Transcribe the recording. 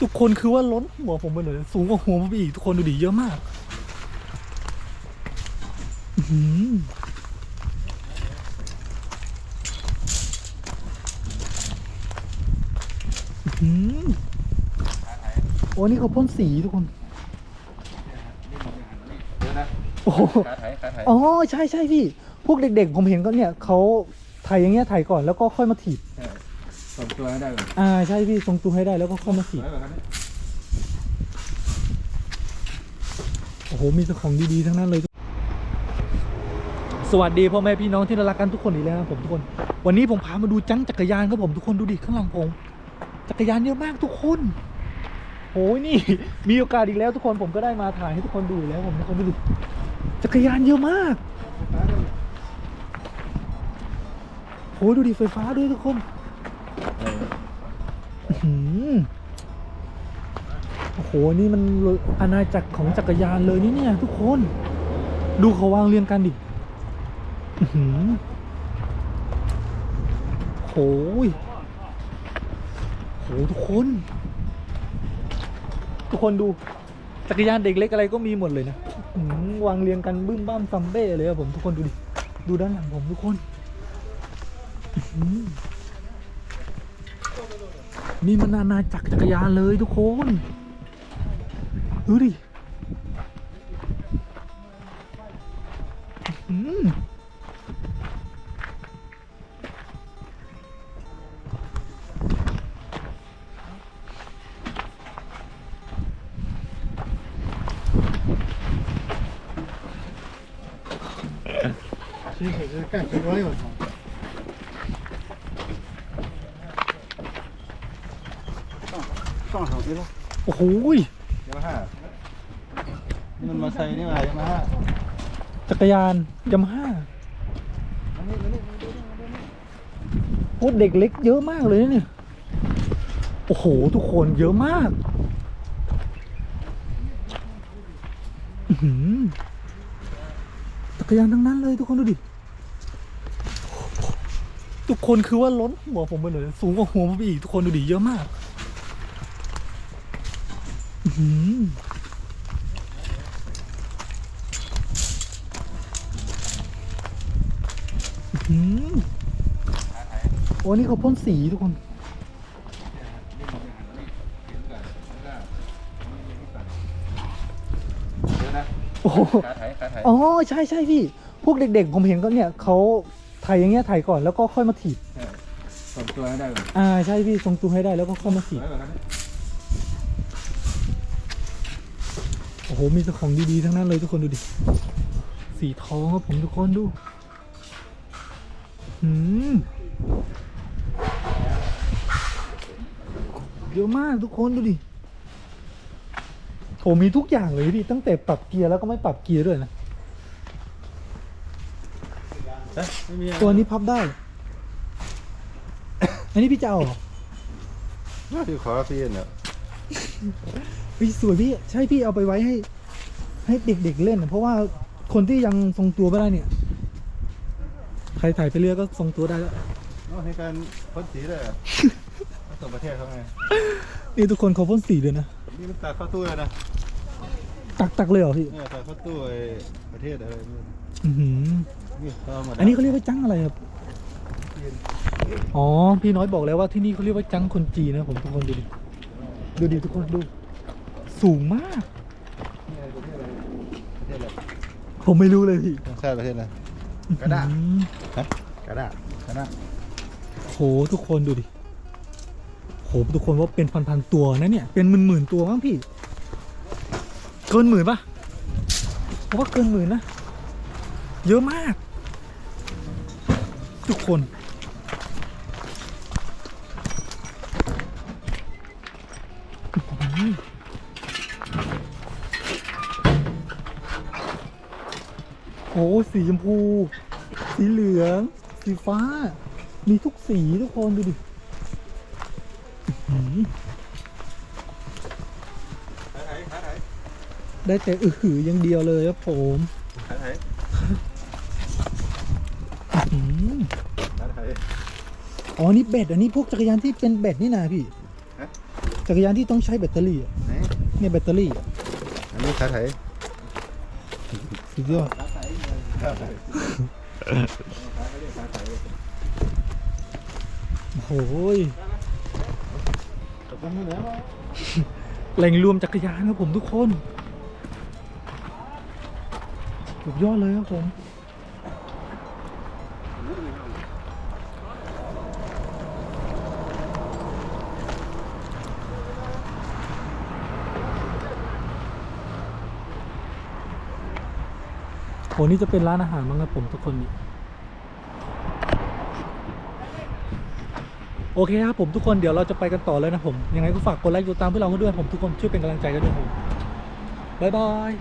ทุกคนคือว่าล้นหัวผมไปเลย สูงกว่าหัวผมอีกทุกคนดูดิเยอะมากอื้อหืออื้อหือโอ้นี่เขาพ่นสีทุกคนเดี๋ยวนะโอ้โหขาไถขาไถอ๋อใช่ใช่พี่ พวกเด็กๆ ผมเห็นก็เนี่ยเขาถ่ายอย่างเงี้ยถ่ายก่อนแล้วก็ค่อยมาถีบใช่ส่ง ตัวให้ได้ก่อนอ่าใช่พี่ทรงตัวให้ได้แล้วก็ค่อยมาสีโอ้โห มีแต่ของดีๆ ทั้งนั้นเลย สวัสดีพ่อแม่พี่น้องที่รักกันทุกคนอีกแล้วนะผมทุกคน วันนี้ผมพามาดูจังจักรยานครับผมทุกคนดูดิข้างหลังผม จักรยานเยอะมากทุกคน โอ้ยนี่ มีโอกาสอีกแล้วทุกคนผมก็ได้มาถ่ายให้ทุกคนดูอีกแล้วผมทุกคนดูดิจักรยานเยอะมากโอ้ยดูดิไฟฟ้าด้วยทุกคน โอ้โห นี่มันอาณาจักรของจักรยานเลยนี่เนี่ยทุกคน ดูเขาวางเรียงกันดิอื้อหือโหยโหทุกคน ทุกคนดู จักรยานเด็กเล็กอะไรก็มีหมดเลยนะวางเรียงกันบึ้มบ้ามซัมเบ้เลยครับผมทุกคนดูดิ ดูด้านหลังผมทุกคน นี่มันอาณาจักรจักรยานเลยทุกคน ดูดิอื้อหือ 其实是干 ต้องสองเอลโอ้โหยามาฮ่ามันมาใส่เนี่มายามาฮ่าจักรยานยามาฮ่าอันโอ้เด็กเล็กเยอะมากเลยนะเนี่ยโอ้โห ทุกคนเยอะมาก อื้อจักรยานทั้งนั้นเลยทุกคนดูดิ ทุกคนคือว่าล้นหัวผมไปเลยสูงกว่าหัวผมอีกทุกคนดูดิเยอะมาก โอ้นี่เขาพ่นสีทุกคนเดี๋ยวนะโอ้โหขาไถขาไถอ๋อใช่ใช่พี่ พวกเด็กๆ ผมเห็นก็เนี่ยเขาถ่ายอย่างเงี้ยถ่ายก่อนแล้วก็ค่อยมาถีบใช่ส่งตัวให้ได้ก่อนอ่าใช่พี่ทรงตัวให้ได้แล้วก็ค่อยมาสถีวบ โอ้โห มีแต่ของดีๆทั้งนั้นเลยทุกคนดูดิ สีทองครับผมทุกคนดู หืมเยอะมากทุกคนดูดิโหมีทุกอย่างเลยพี่ตั้งแต่ปรับเกียร์แล้วก็ไม่ปรับเกียร์ด้วยนะ เอ๊ะไม่มีอะไรตัวนี้พับได้ อันนี้พี่จะเอาเหรอ น่าจะขอพี่เนี่ยเฮ้ยสวยพี่ใช่พี่เอาไปไว้ให้ ให้เด็กๆเล่นนะเพราะว่าคนที่ยังทรงตัวไม่ได้เนี่ย ใครถ่ายไปเรื่อยก็ทรงตัวได้แล้วน้องให้การพ่นสีเลยเหรอส่งประเทศเขาไง นี่ทุกคนเขาพ่นสีเลยนะ นี่มันตัดเข้าตู้เลยนะ ตักตักเลยเหรอพี่เนี่ยตัดเข้าตู้ไอ้ประเทศอะไรนี่อื้อหือนี่เขาเอามาอันนี้เขาเรียกว่าจังอะไรครับ อ๋อ พี่น้อยบอกแล้วว่าที่นี่เขาเรียกว่าจังคนจีนนะผมทุกคนดูดิ ดูดิทุกคนดู สูงมากนี่ประเทศอะไรประเทศอะไรผมไม่รู้เลยพี่ชาติประเทศอะไรกระดาษอื้อหือฮะกระดาษกระดาษโหทุกคนดูดิโหทุกคนว่าเป็นพันๆตัวนะเนี่ย เป็นหมื่นๆตัวมั้งพี่ เกินหมื่นปะผมว่าเกินหมื่นนะ เยอะมาก ทุกคน โอ้สีชมพู สีเหลือง สีฟ้า มีทุกสีทุกคน ดูดิอื้อหือขาไถขาไถได้แต่อือหืออย่างเดียวเลยครับผมขาไถอื้อหือขาไถอ๋อ นี่เบ็ดอันนี้พวกจักรยานที่เป็นเบ็ดนี่นะพี่ฮะจักรยานที่ต้องใช้แบตเตอรี่อะไหนเนี่ยแบตเตอรี่อะอันนี้ขาไถสุดยอด โอ้โหยตะกันอยู่แล้วแหล่งรวมจักรยานครับผมทุกคนสุดยอดเลยครับผม โหนี่จะเป็นร้านอาหารมั้งครับผมทุกคนนี่โอเคครับผมทุกคนเดี๋ยวเราจะไปกันต่อเลยนะผม ยังไงก็ฝากกดไลค์กดติดตามเพื่อเราด้วยผมทุกคนช่วยเป็นกำลังใจกันด้วยผมบ๊ายบาย